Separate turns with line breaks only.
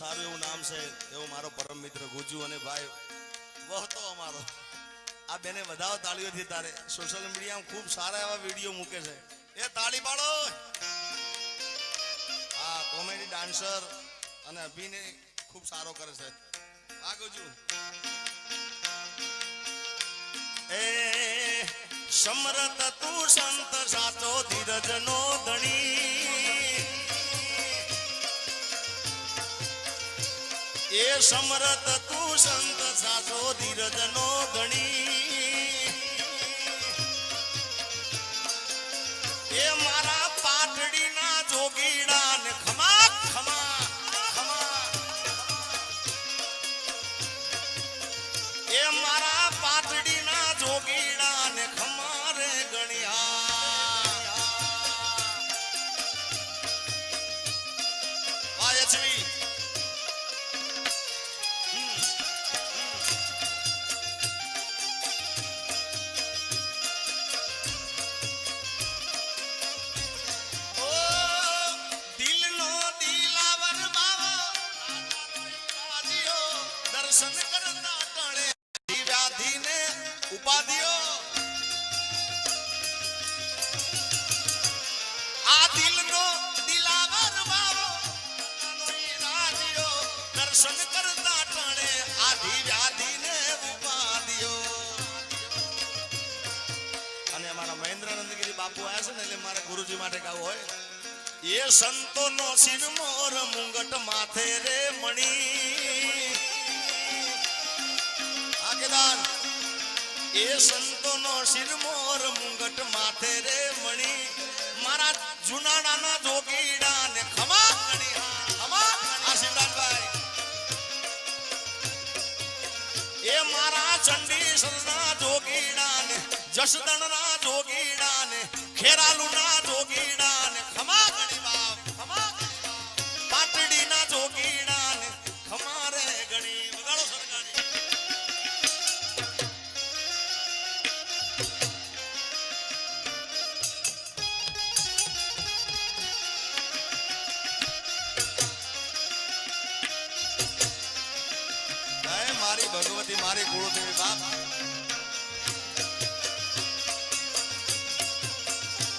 સારું એવું નામ છે, એવો મારો પરમ મિત્ર ગુજુ અને ભાઈ, વહતો અમારો. આ બેને વધાવો તાળીઓથી તારે. સોશિયલ મીડિયામાં ખૂબ સારા એવા વીડિયો મૂકે છે. એ તાળી પાડો. આ કોમેડી ડાન્સર અને અભિનય ખૂબ સારો કરે છે. આ ગુજુ. એ સમરત તું સંત સાચો ધીરજનો એ સમરત તું સંત સાધો ધીરજ નો ધણી દર્શન કરતા ટળે વ્યાધિને બાપુ આવ્યા ને એટલે મારા ગુરુજી માટે ગાવું હોય. એ સંતોનો શિવ મોર મુંગટ માથે રે મણી. એ સંતોનો શિર મોર મુંગટ માથે રે મણી. મારા જુનાડાના જોગીડા ને ખમા ખમા એ મારા ચંડી સરના જોગીડા ને જસદણના જોગીડા ને ખેરાલુના જોગીડા મારી ભગવતી મારી ગુરુદેવી બાપ